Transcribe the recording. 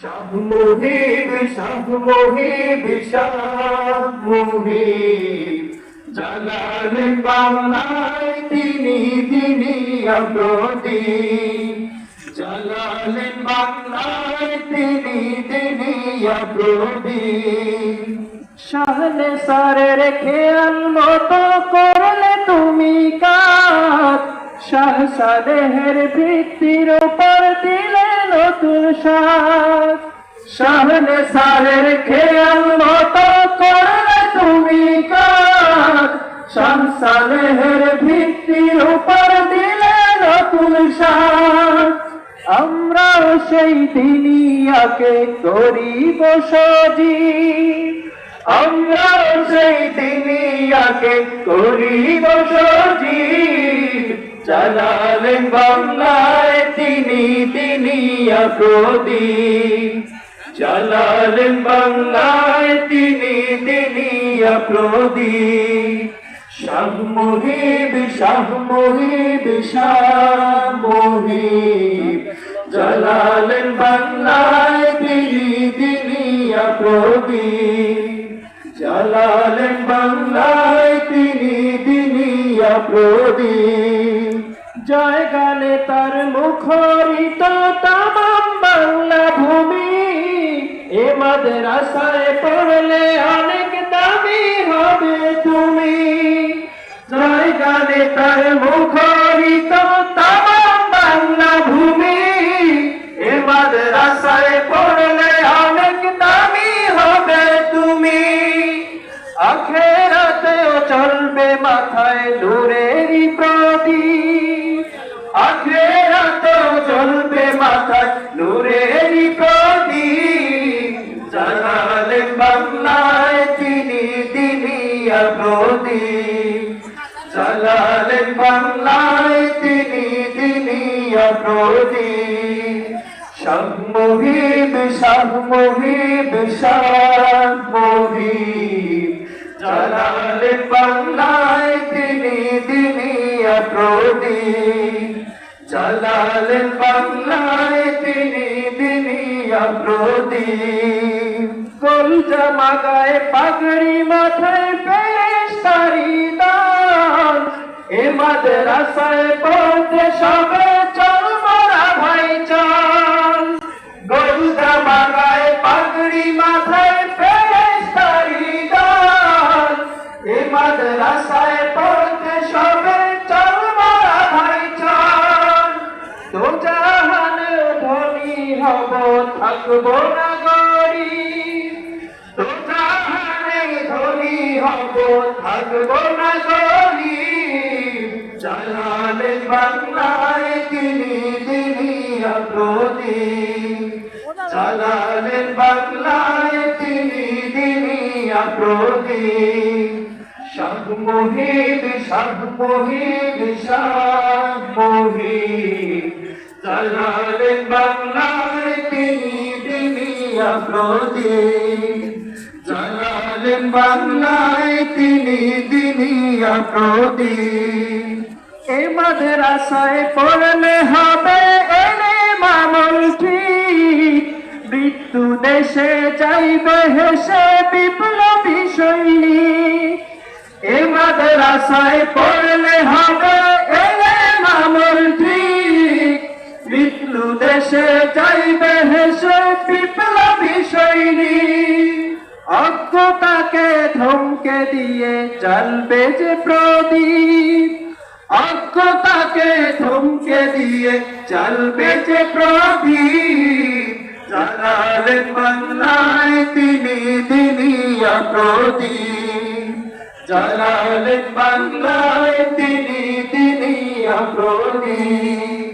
শাহ মুহিব শাহ মুহিব শাহ মুহিব তিনি তিনি প্রদীপ জালাল বাংলায় তিনি তিনি প্রদীপ শাহনে সারের খেয়াল মতো করলে তুমি কাজ শাহ সালেহের ভিত্তির উপর দিলে নতুন সাজ। শাহনে সারের খেয়াল মতো করলে তুমি কাজ। সালেহের ভিত্তির উপর দিলে নতুন সাজ। আমরাও সেই দিনিয়াকে করিব সজীব। আমরাও সেই দিনিয়াকে করিব সজীব। চালালেন বাংলায় তিনি তিনি প্রদীপ চালালেন বাংলায় তিনি তিনি প্রদীপ শাহ মুহিব শাহ মুহিব শাহ মুহিব। জালালেন বাংলায় তিনি তিনি বাংলায় তিনি তিনি প্রদীপ। জয় গানে তার মুখরিত তামাম বাংলা ভূমি। এ মাদ্রাসায় পড়লে অনেক দামি হবে তুমি। জয় গানে তার মুখরিত নূরেরই প্রদীপ আখেরাতেও চলবে মাথায় নূরেরই প্রদীপ জানালেন বাংলায় তিনি তিনি প্রদীপ জানালেন বাংলায় তিনি তিনি প্রদীপ শাহ মুহিব শাহ মুহিব শাহ মুহিব জালালেন বাংলায় প্রদীপ জালালেন বাংলায় তিনি তিনি প্রদীপ গোল জামা গায়ে পাগড়ি মাথায় পেশ তারি দান। এ মাদ্রাসায় পড়তে সবে চল মোরা ভাই চল গোল জামা গায়ে পাগড়ি মাথায় পেশ তারি দান। এ মাদ্রাসায় পড়তে থাকব না গরিব তো জাহানে ধনী হব, থাকব না গরিব জালালে বাংলায় তিনি তিনি প্রদীপ জালালে বাংলায় তিনি তিনি প্রদীপ শাহ মুহিব শাহ মুহিব শাহ মুহিব জালালেন বাংলায় প্রদীপ জালালেন বাংলায় তিনি তিনি প্রদীপ। এ মাদ্রাসায় পড়লে হবে এনে মামল মৃত্যু দেশে যাইবে হেসে বিপ্লবী সৈনিক। এ মাদ্রাসায় পড়লে হবে অজ্ঞতাকে ধমকে দিয়ে চলবে যে প্রদীপ। অজ্ঞতাকে ধমকে দিয়ে চলবে যে প্রদীপ। জানালেন বাংলায় তিনি তিনি প্রদীপ। জানালেন বাংলায় তিনি তিনি প্রদীপ।